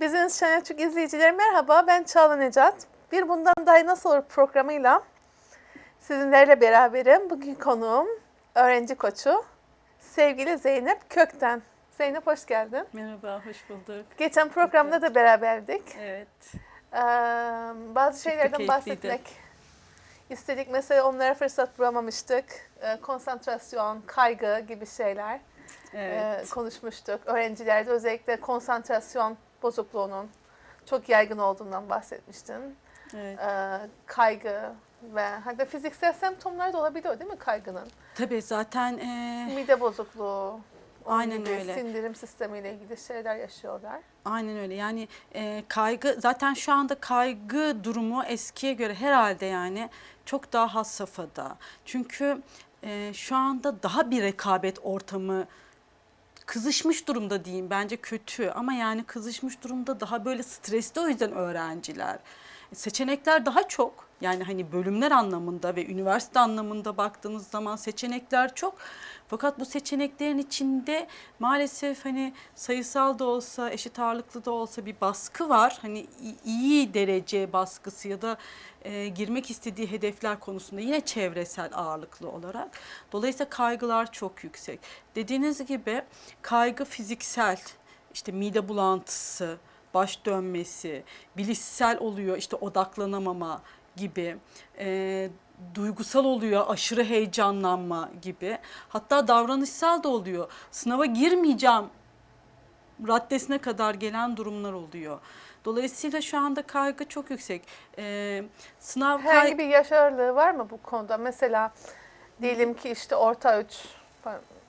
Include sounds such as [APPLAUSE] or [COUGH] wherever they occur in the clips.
Channel Türk izleyicileri merhaba. Ben Çağla Necat. Bir Bundan Daha Nasıl Olur programıyla sizinlerle beraberim. Bugün konuğum öğrenci koçu sevgili Zeynep Kökten. Zeynep hoş geldin. Merhaba, hoş bulduk. Geçen programda da beraberdik. Evet, Ee, bazı şeylerden keyifliydi. bahsetmek istedik. Mesela onlara fırsat bulamamıştık. Ee, konsantrasyon, kaygı gibi şeyler evet. konuşmuştuk. Öğrencilerde özellikle konsantrasyon bozukluğunun çok yaygın olduğundan bahsetmiştin. evet. Ee, kaygı ve hatta fiziksel semptomlar da olabiliyor değil mi kaygının? Tabii zaten e, Mide bozukluğu, Aynen gibi öyle. sindirim sistemiyle ilgili şeyler yaşıyorlar. aynen öyle. Yani e, kaygı zaten şu anda kaygı durumu eskiye göre herhalde yani çok daha has safhada. Çünkü e, şu anda daha bir rekabet ortamı kızışmış durumda diyeyim bence kötü ama yani kızışmış durumda daha böyle stresli o yüzden öğrenciler. Seçenekler daha çok yani hani bölümler anlamında ve üniversite anlamında baktığınız zaman seçenekler çok. Fakat bu seçeneklerin içinde maalesef hani sayısal da olsa eşit ağırlıklı da olsa bir baskı var. Hani iyi derece baskısı ya da e, girmek istediği hedefler konusunda yine çevresel ağırlıklı olarak. Dolayısıyla kaygılar çok yüksek. Dediğiniz gibi kaygı fiziksel, işte mide bulantısı, baş dönmesi, bilişsel oluyor işte odaklanamama gibi, e, duygusal oluyor aşırı heyecanlanma gibi. Hatta davranışsal da oluyor. Sınava girmeyeceğim raddesine kadar gelen durumlar oluyor. Dolayısıyla şu anda kaygı çok yüksek. E, sınav Herhangi bir yaş aralığı var mı bu konuda? Mesela diyelim ki işte orta 3,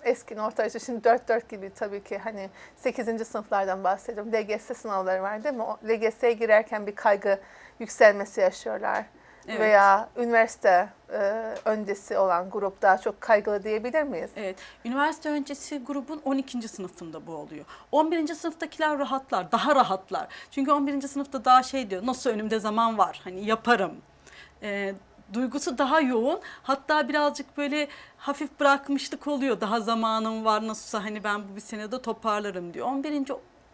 eski orta 3 şimdi 4-4 gibi tabii ki hani 8. sınıflardan bahsediyorum. LGS sınavları var değil mi? O LGS'ye girerken bir kaygı yükselmesi yaşıyorlar. Evet. Veya üniversite e, öncesi olan grup daha çok kaygılı diyebilir miyiz? Evet, üniversite öncesi grubun 12. sınıfında bu oluyor. 11. sınıftakiler rahatlar, daha rahatlar. Çünkü 11. sınıfta daha şey diyor, nasıl önümde zaman var, hani yaparım. Ee, duygusu daha yoğun. Hatta birazcık böyle hafif bırakmışlık oluyor. Daha zamanım var, nasılsa hani ben bu bir senede toparlarım diyor. 11.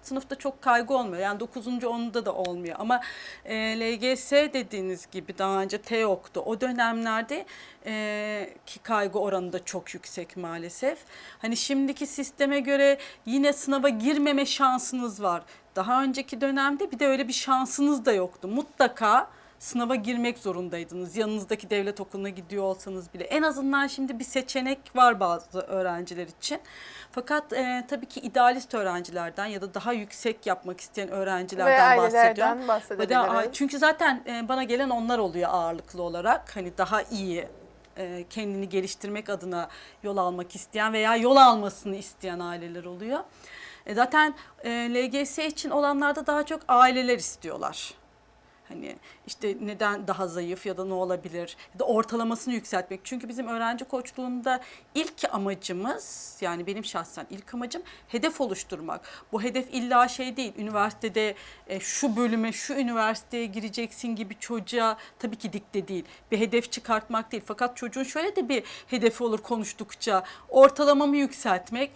sınıfta çok kaygı olmuyor. Yani 9. 10'da da olmuyor. Ama e, LGS dediğiniz gibi daha önce TEOK'tu. O dönemlerde e, ki kaygı oranı da çok yüksek maalesef. Hani şimdiki sisteme göre yine sınava girmeme şansınız var. Daha önceki dönemde bir de öyle bir şansınız da yoktu. Mutlaka sınava girmek zorundaydınız. Yanınızdaki devlet okuluna gidiyor olsanız bile. En azından şimdi bir seçenek var bazı öğrenciler için. Fakat e, tabii ki idealist öğrencilerden ya da daha yüksek yapmak isteyen öğrencilerden bahsediyorum. Ve de- bahsedebiliriz. çünkü zaten e, bana gelen onlar oluyor ağırlıklı olarak. Hani daha iyi e, kendini geliştirmek adına yol almak isteyen veya yol almasını isteyen aileler oluyor. E, zaten e, LGS için olanlarda daha çok aileler istiyorlar. Hani işte neden daha zayıf ya da ne olabilir ya da ortalamasını yükseltmek. Çünkü bizim öğrenci koçluğunda ilk amacımız yani benim şahsen ilk amacım hedef oluşturmak. Bu hedef illa şey değil üniversitede e, şu bölüme şu üniversiteye gireceksin gibi çocuğa tabii ki dikte değil. Bir hedef çıkartmak değil. Fakat çocuğun şöyle de bir hedefi olur konuştukça ortalamamı yükseltmek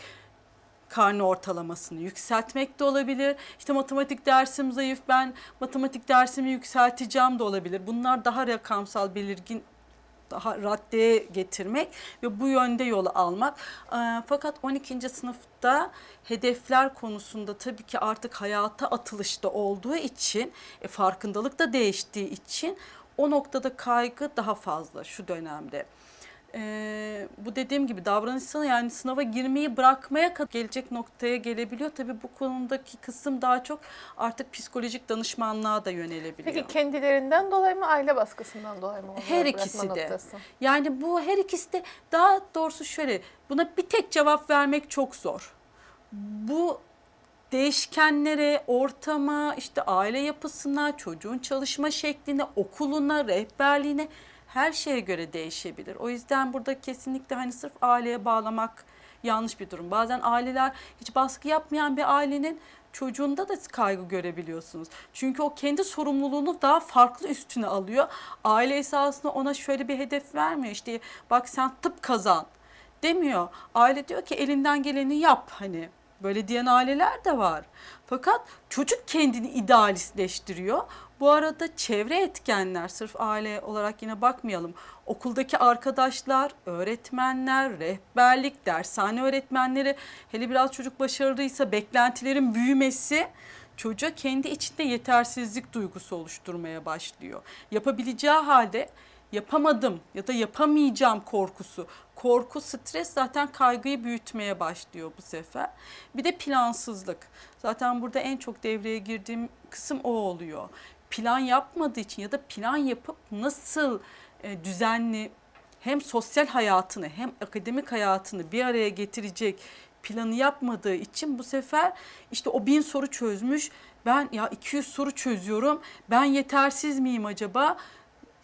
karne ortalamasını yükseltmek de olabilir. İşte matematik dersim zayıf ben matematik dersimi yükselteceğim de olabilir. Bunlar daha rakamsal belirgin daha raddeye getirmek ve bu yönde yolu almak. Ee, Fakat 12. sınıfta hedefler konusunda tabii ki artık hayata atılışta olduğu için, e, farkındalık da değiştiği için o noktada kaygı daha fazla şu dönemde. Ee, bu dediğim gibi davranışsal yani sınava girmeyi bırakmaya kadar gelecek noktaya gelebiliyor. Tabii bu konudaki kısım daha çok artık psikolojik danışmanlığa da yönelebiliyor. Peki kendilerinden dolayı mı aile baskısından dolayı mı? Her ikisi de. noktası? Yani bu her ikisi de daha doğrusu şöyle buna bir tek cevap vermek çok zor. Bu değişkenlere, ortama, işte aile yapısına, çocuğun çalışma şekline, okuluna, rehberliğine her şeye göre değişebilir. O yüzden burada kesinlikle hani sırf aileye bağlamak yanlış bir durum. Bazen aileler hiç baskı yapmayan bir ailenin çocuğunda da kaygı görebiliyorsunuz. Çünkü o kendi sorumluluğunu daha farklı üstüne alıyor. Aile esasında ona şöyle bir hedef vermiyor. İşte bak sen tıp kazan demiyor. Aile diyor ki elinden geleni yap hani Böyle diyen aileler de var. Fakat çocuk kendini idealistleştiriyor. Bu arada çevre etkenler sırf aile olarak yine bakmayalım. Okuldaki arkadaşlar, öğretmenler, rehberlik, dershane öğretmenleri hele biraz çocuk başarılıysa beklentilerin büyümesi çocuğa kendi içinde yetersizlik duygusu oluşturmaya başlıyor. Yapabileceği halde yapamadım ya da yapamayacağım korkusu. Korku, stres zaten kaygıyı büyütmeye başlıyor bu sefer. Bir de plansızlık. Zaten burada en çok devreye girdiğim kısım o oluyor. Plan yapmadığı için ya da plan yapıp nasıl e, düzenli hem sosyal hayatını hem akademik hayatını bir araya getirecek planı yapmadığı için bu sefer işte o bin soru çözmüş. Ben ya 200 soru çözüyorum. Ben yetersiz miyim acaba?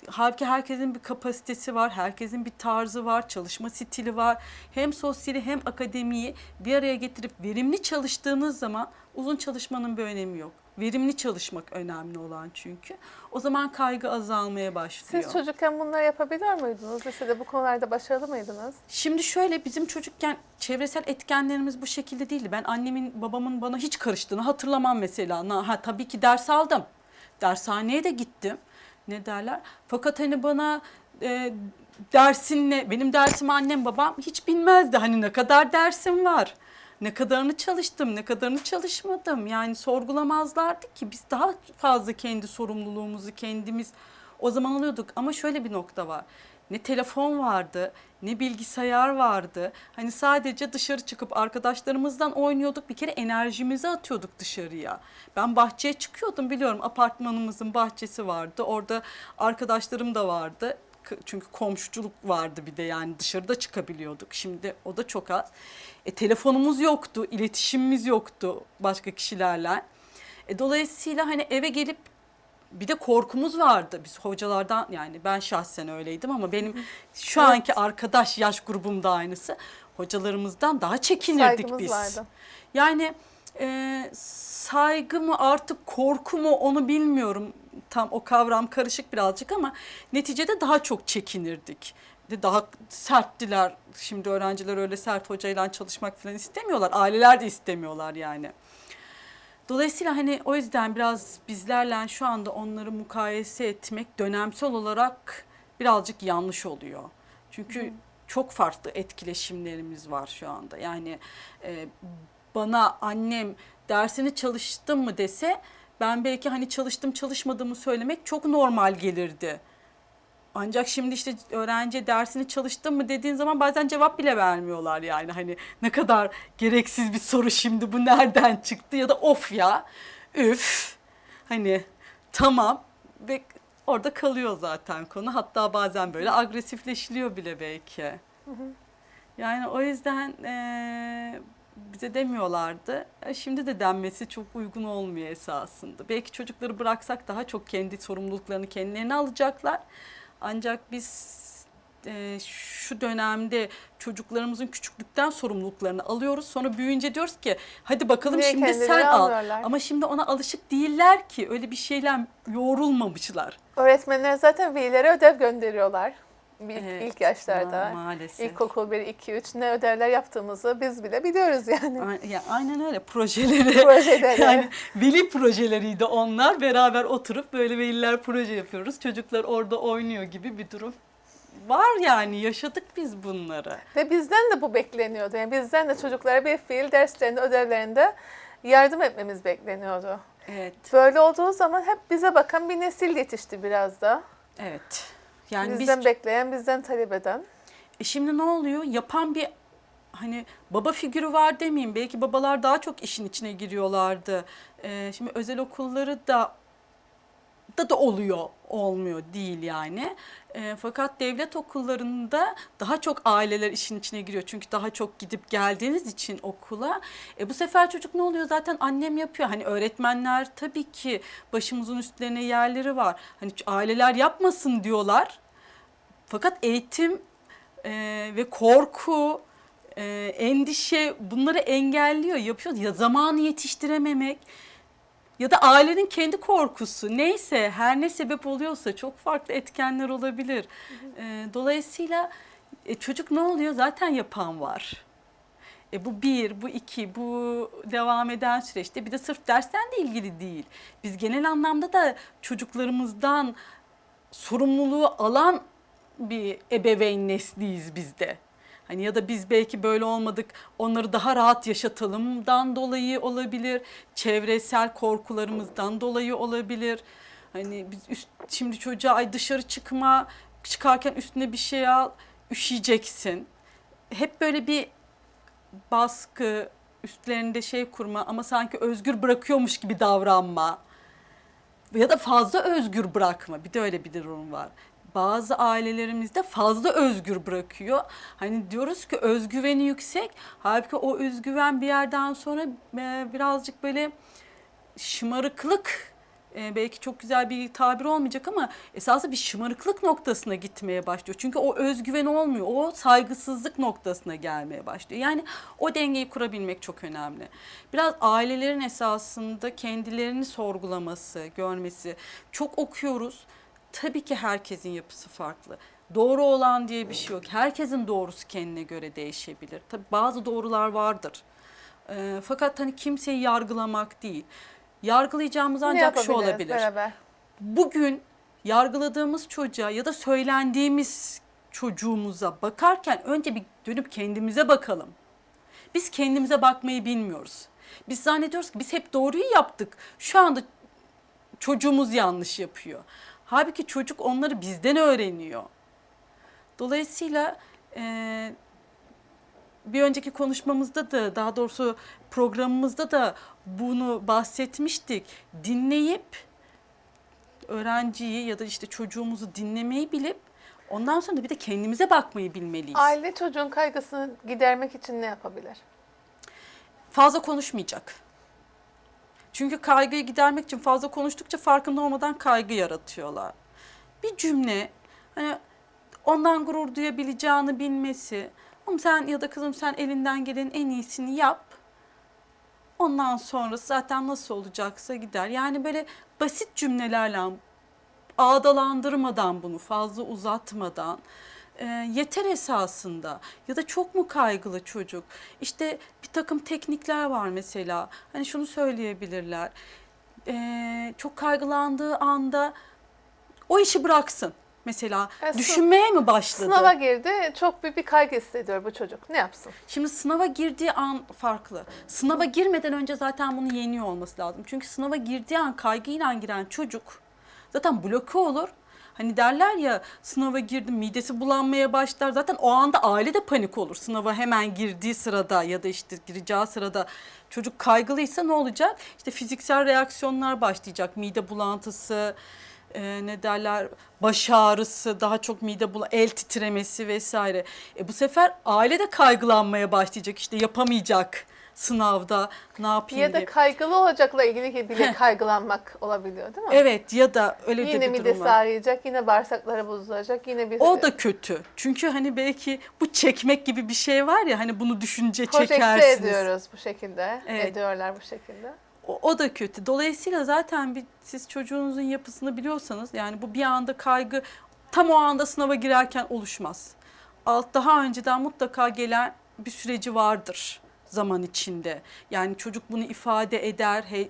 Halbuki herkesin bir kapasitesi var, herkesin bir tarzı var, çalışma stili var. Hem sosyali hem akademiyi bir araya getirip verimli çalıştığınız zaman uzun çalışmanın bir önemi yok. Verimli çalışmak önemli olan çünkü. O zaman kaygı azalmaya başlıyor. Siz çocukken bunları yapabiliyor muydunuz? Lisede bu konularda başarılı mıydınız? Şimdi şöyle bizim çocukken çevresel etkenlerimiz bu şekilde değildi. Ben annemin babamın bana hiç karıştığını hatırlamam mesela. Ha tabii ki ders aldım. Dershaneye de gittim. Ne derler? Fakat hani bana e, dersinle benim dersimi annem babam hiç bilmezdi. Hani ne kadar dersim var. Ne kadarını çalıştım, ne kadarını çalışmadım. Yani sorgulamazlardı ki biz daha fazla kendi sorumluluğumuzu kendimiz o zaman alıyorduk. Ama şöyle bir nokta var. Ne telefon vardı, ne bilgisayar vardı. Hani sadece dışarı çıkıp arkadaşlarımızdan oynuyorduk. Bir kere enerjimizi atıyorduk dışarıya. Ben bahçeye çıkıyordum biliyorum. Apartmanımızın bahçesi vardı. Orada arkadaşlarım da vardı. Çünkü komşuculuk vardı bir de yani dışarıda çıkabiliyorduk. Şimdi o da çok az. E, telefonumuz yoktu, iletişimimiz yoktu başka kişilerle. E, dolayısıyla hani eve gelip bir de korkumuz vardı. Biz hocalardan yani ben şahsen öyleydim ama benim şu Evet. anki arkadaş yaş grubum da aynısı. Hocalarımızdan daha çekinirdik Saygımız biz. vardı. Yani e, saygı mı artık korku mu onu bilmiyorum. Tam o kavram karışık birazcık ama neticede daha çok çekinirdik. Daha serttiler. Şimdi öğrenciler öyle sert hocayla çalışmak falan istemiyorlar. Aileler de istemiyorlar yani. Dolayısıyla hani o yüzden biraz bizlerle şu anda onları mukayese etmek dönemsel olarak birazcık yanlış oluyor. Çünkü çok farklı etkileşimlerimiz var şu anda. Yani e, bana annem dersini çalıştın mı dese ben belki hani çalıştım çalışmadığımı söylemek çok normal gelirdi. Ancak şimdi işte öğrenci dersini çalıştın mı dediğin zaman bazen cevap bile vermiyorlar yani. Hani ne kadar gereksiz bir soru şimdi bu nereden çıktı ya da of ya üf hani tamam ve orada kalıyor zaten konu. Hatta bazen böyle agresifleşiliyor bile belki. Yani o yüzden eee, bize demiyorlardı. E, Şimdi de denmesi çok uygun olmuyor esasında. Belki çocukları bıraksak daha çok kendi sorumluluklarını kendilerine alacaklar. Ancak biz e, şu dönemde çocuklarımızın küçüklükten sorumluluklarını alıyoruz. Sonra büyüyünce diyoruz ki hadi bakalım Niye şimdi sen al. almıyorlar? Ama şimdi ona alışık değiller ki. Öyle bir şeyle yoğrulmamışlar. Öğretmenler zaten velilere ödev gönderiyorlar. Bir, Evet, ilk yaşlarda. ma- maalesef. İlkokul 1, 2, 3 ne ödevler yaptığımızı biz bile biliyoruz yani. A- Ya aynen öyle projeleri. [LAUGHS] Projeleri. yani veli projeleriydi onlar. Beraber oturup böyle veliler proje yapıyoruz. Çocuklar orada oynuyor gibi bir durum. Var yani yaşadık biz bunları. Ve bizden de bu bekleniyordu. Yani bizden de çocuklara bir fiil derslerinde, ödevlerinde yardım etmemiz bekleniyordu. Evet. Böyle olduğu zaman hep bize bakan bir nesil yetişti biraz da. Evet. Yani bizden biz bekleyen, bizden talep eden. E şimdi ne oluyor? Yapan bir hani baba figürü var demeyeyim. Belki babalar daha çok işin içine giriyorlardı. E, şimdi özel okulları da da da oluyor, olmuyor değil yani. E, fakat devlet okullarında daha çok aileler işin içine giriyor. Çünkü daha çok gidip geldiğiniz için okula. E, bu sefer çocuk ne oluyor? Zaten annem yapıyor. Hani öğretmenler tabii ki başımızın üstlerine yerleri var. Hani aileler yapmasın diyorlar. Fakat eğitim e, ve korku, e, endişe bunları engelliyor, yapıyor. Ya zamanı yetiştirememek ya da ailenin kendi korkusu neyse her ne sebep oluyorsa çok farklı etkenler olabilir. E, dolayısıyla e, çocuk ne oluyor? Zaten yapan var. E bu bir, bu iki, bu devam eden süreçte bir de sırf dersten de ilgili değil. Biz genel anlamda da çocuklarımızdan sorumluluğu alan bir ebeveyn nesliyiz biz de. Hani ya da biz belki böyle olmadık, onları daha rahat yaşatalımdan dolayı olabilir, çevresel korkularımızdan dolayı olabilir. Hani biz üst, şimdi çocuğa ay dışarı çıkma, çıkarken üstüne bir şey al, üşüyeceksin. Hep böyle bir baskı, üstlerinde şey kurma ama sanki özgür bırakıyormuş gibi davranma ya da fazla özgür bırakma. Bir de öyle bir durum var. Bazı ailelerimizde fazla özgür bırakıyor. Hani diyoruz ki özgüveni yüksek. Halbuki o özgüven bir yerden sonra e, birazcık böyle şımarıklık e, belki çok güzel bir tabir olmayacak ama esasında bir şımarıklık noktasına gitmeye başlıyor. Çünkü o özgüven olmuyor. O saygısızlık noktasına gelmeye başlıyor. Yani o dengeyi kurabilmek çok önemli. Biraz ailelerin esasında kendilerini sorgulaması, görmesi. Çok okuyoruz. Tabii ki herkesin yapısı farklı. Doğru olan diye bir şey yok. Herkesin doğrusu kendine göre değişebilir. Tabii bazı doğrular vardır. E, fakat hani kimseyi yargılamak değil. Yargılayacağımız ancak şu yapabiliriz olabilir. beraber? Bugün yargıladığımız çocuğa ya da söylendiğimiz çocuğumuza bakarken önce bir dönüp kendimize bakalım. Biz kendimize bakmayı bilmiyoruz. Biz zannediyoruz ki biz hep doğruyu yaptık. Şu anda çocuğumuz yanlış yapıyor. Halbuki çocuk onları bizden öğreniyor. Dolayısıyla eee, bir önceki konuşmamızda da daha doğrusu programımızda da bunu bahsetmiştik. Dinleyip öğrenciyi ya da işte çocuğumuzu dinlemeyi bilip ondan sonra da bir de kendimize bakmayı bilmeliyiz. Aile çocuğun kaygısını gidermek için ne yapabilir? Fazla konuşmayacak. Çünkü kaygıyı gidermek için fazla konuştukça farkında olmadan kaygı yaratıyorlar. Bir cümle hani ondan gurur duyabileceğini bilmesi. Ama sen ya da kızım sen elinden gelenin en iyisini yap. Ondan sonrası zaten nasıl olacaksa gider. Yani böyle basit cümlelerle ağdalandırmadan bunu fazla uzatmadan e, yeter esasında. Ya da çok mu kaygılı çocuk? İşte bir takım teknikler var mesela. Hani şunu söyleyebilirler. E, çok kaygılandığı anda o işi bıraksın. Mesela sı- düşünmeye mi başladı? Sınava girdi, çok büyük bir kaygı hissediyor bu çocuk. Ne yapsın? Şimdi sınava girdiği an farklı. Sınava girmeden önce zaten bunu yeniyor olması lazım. Çünkü sınava girdiği an kaygıyla giren çocuk zaten bloke olur. Hani derler ya sınava girdim midesi bulanmaya başlar. Zaten o anda aile de panik olur. Sınava hemen girdiği sırada ya da işte gireceği sırada çocuk kaygılıysa ne olacak? İşte fiziksel reaksiyonlar başlayacak. Mide bulantısı, e, ne derler baş ağrısı, daha çok mide bula, el titremesi vesaire. E bu sefer aile de kaygılanmaya başlayacak. İşte yapamayacak sınavda ne yapayım Ya da diye. kaygılı olacakla ilgili bile kaygılanmak olabiliyor değil mi? Evet ya da öyle de Yine bir durum midesi var. ağrıyacak, yine bağırsakları bozulacak, yine bir O da kötü. Çünkü hani belki bu çekmek gibi bir şey var ya hani bunu düşünce projekte çekersiniz. ediyoruz bu şekilde. Evet. Ediyorlar bu şekilde. O, o da kötü. Dolayısıyla zaten bir, siz çocuğunuzun yapısını biliyorsanız yani bu bir anda kaygı tam o anda sınava girerken oluşmaz. Alt daha önceden mutlaka gelen bir süreci vardır zaman içinde. Yani çocuk bunu ifade eder. He,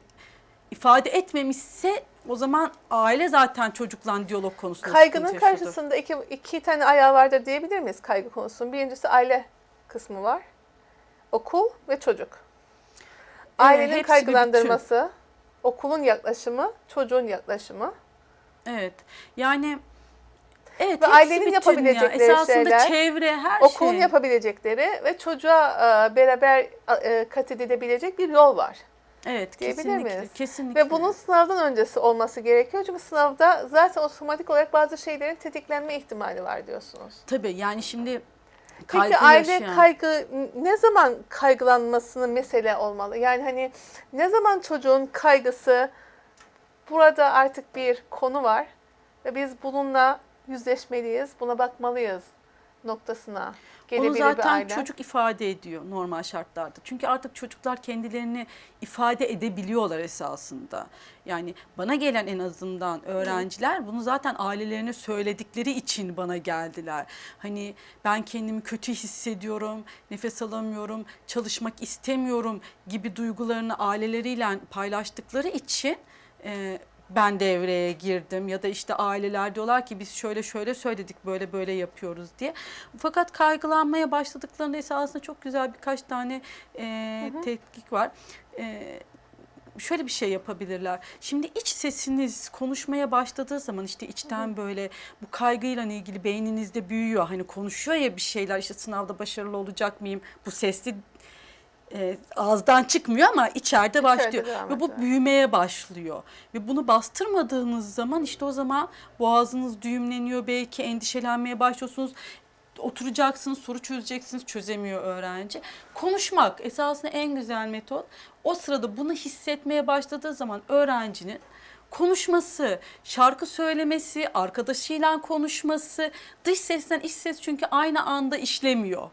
ifade etmemişse o zaman aile zaten çocukla diyalog konusunda Kaygının karşısında iki, iki tane ayağı vardır diyebilir miyiz kaygı konusunun? Birincisi aile kısmı var. Okul ve çocuk. Ailenin bir kaygılandırması, okulun yaklaşımı, çocuğun yaklaşımı. Evet. Yani evet Ve ailenin yapabilecekleri ya. Esasında şeyler, çevre her Okulun şey. yapabilecekleri ve çocuğa e, beraber e, kat edilebilecek bir yol var. Evet kesinlikle. miyiz? Kesinlikle. Ve bunun sınavdan öncesi olması gerekiyor. Çünkü sınavda zaten otomatik olarak bazı şeylerin tetiklenme ihtimali var diyorsunuz. Tabii yani şimdi Peki kaygı aile yaşayan- kaygı ne zaman kaygılanmasını mesele olmalı? Yani hani ne zaman çocuğun kaygısı burada artık bir konu var ve biz bununla yüzleşmeliyiz, buna bakmalıyız noktasına Onu gelebilir bir zaten aile. çocuk ifade ediyor normal şartlarda. Çünkü artık çocuklar kendilerini ifade edebiliyorlar esasında. Yani bana gelen en azından öğrenciler bunu zaten ailelerine söyledikleri için bana geldiler. Hani ben kendimi kötü hissediyorum, nefes alamıyorum, çalışmak istemiyorum gibi duygularını aileleriyle paylaştıkları için e, ben devreye girdim ya da işte aileler diyorlar ki biz şöyle şöyle söyledik böyle böyle yapıyoruz diye. Fakat kaygılanmaya başladıklarında esasında çok güzel birkaç tane e, tetkik var. E, şöyle bir şey yapabilirler. Şimdi iç sesiniz konuşmaya başladığı zaman işte içten böyle bu kaygıyla ilgili beyninizde büyüyor. Hani konuşuyor ya bir şeyler işte sınavda başarılı olacak mıyım? Bu sesli e, ağızdan çıkmıyor ama içeride başlıyor. Ve bu büyümeye başlıyor. Ve bunu bastırmadığınız zaman işte o zaman boğazınız düğümleniyor belki endişelenmeye başlıyorsunuz. Oturacaksınız, soru çözeceksiniz, çözemiyor öğrenci. Konuşmak esasında en güzel metot. O sırada bunu hissetmeye başladığı zaman öğrencinin konuşması, şarkı söylemesi, arkadaşıyla konuşması, dış sesten iç ses çünkü aynı anda işlemiyor.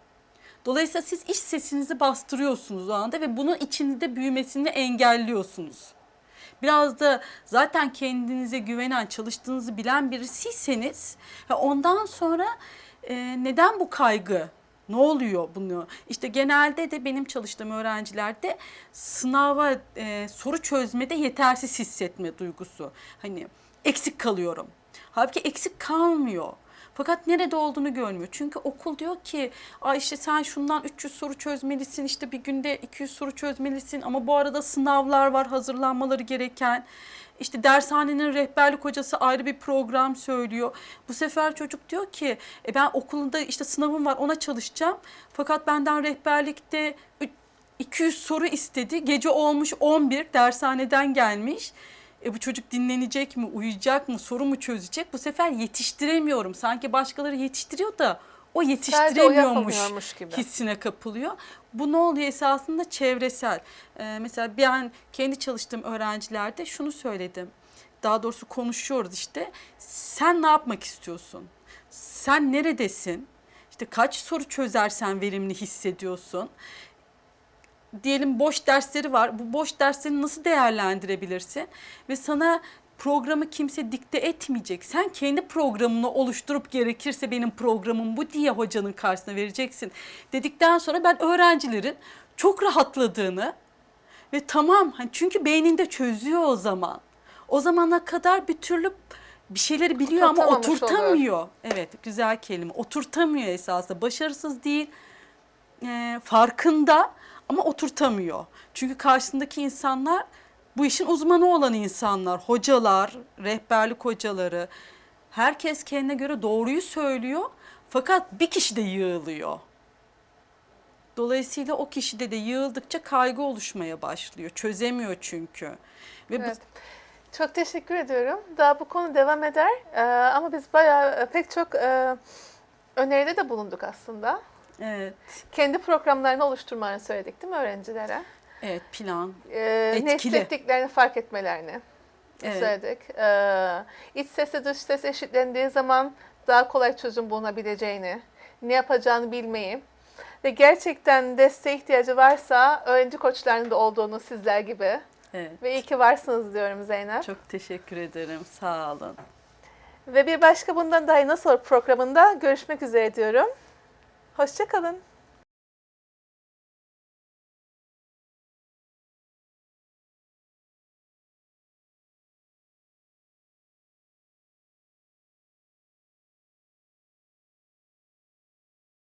Dolayısıyla siz iç sesinizi bastırıyorsunuz o anda ve bunun içinizde büyümesini engelliyorsunuz. Biraz da zaten kendinize güvenen, çalıştığınızı bilen birisiyseniz ondan sonra e, neden bu kaygı? Ne oluyor bunu? İşte genelde de benim çalıştığım öğrencilerde sınava e, soru çözmede yetersiz hissetme duygusu. Hani eksik kalıyorum. Halbuki eksik kalmıyor. Fakat nerede olduğunu görmüyor. Çünkü okul diyor ki Ay işte sen şundan 300 soru çözmelisin işte bir günde 200 soru çözmelisin ama bu arada sınavlar var hazırlanmaları gereken. İşte dershanenin rehberlik hocası ayrı bir program söylüyor. Bu sefer çocuk diyor ki e ben okulunda işte sınavım var ona çalışacağım. Fakat benden rehberlikte ü- 200 soru istedi. Gece olmuş 11 dershaneden gelmiş. E bu çocuk dinlenecek mi, uyuyacak mı, soru mu çözecek? Bu sefer yetiştiremiyorum. Sanki başkaları yetiştiriyor da o yetiştiremiyormuş gibi. hissine kapılıyor. Bu ne oluyor esasında çevresel. Ee, mesela ben kendi çalıştığım öğrencilerde şunu söyledim. Daha doğrusu konuşuyoruz işte. Sen ne yapmak istiyorsun? Sen neredesin? İşte kaç soru çözersen verimli hissediyorsun? Diyelim boş dersleri var. Bu boş dersleri nasıl değerlendirebilirsin? Ve sana programı kimse dikte etmeyecek. Sen kendi programını oluşturup gerekirse benim programım bu diye hocanın karşısına vereceksin. Dedikten sonra ben öğrencilerin çok rahatladığını ve tamam hani çünkü beyninde çözüyor o zaman. O zamana kadar bir türlü bir şeyleri biliyor ama oturtamıyor. Evet güzel kelime. Oturtamıyor esasında. Başarısız değil e, farkında ama oturtamıyor. Çünkü karşısındaki insanlar bu işin uzmanı olan insanlar, hocalar, rehberlik hocaları. Herkes kendine göre doğruyu söylüyor fakat bir kişi de yığılıyor. Dolayısıyla o kişide de yığıldıkça kaygı oluşmaya başlıyor. Çözemiyor çünkü. Ve bu Evet. Çok teşekkür ediyorum. Daha bu konu devam eder Ee, ama biz bayağı e, pek çok e, öneride de bulunduk aslında. Evet, Kendi programlarını oluşturmanı söyledik değil mi öğrencilere? evet plan. Ee, ne Etkili. hissettiklerini fark etmelerini Evet. söyledik. Ee, iç sesle dış ses eşitlendiği zaman daha kolay çözüm bulunabileceğini, ne yapacağını bilmeyi ve gerçekten desteğe ihtiyacı varsa öğrenci koçlarının da olduğunu sizler gibi. Evet. Ve iyi ki varsınız diyorum Zeynep. Çok teşekkür ederim. Sağ olun. Ve bir başka bundan daha iyi nasıl programında görüşmek üzere diyorum. Hoşçakalın.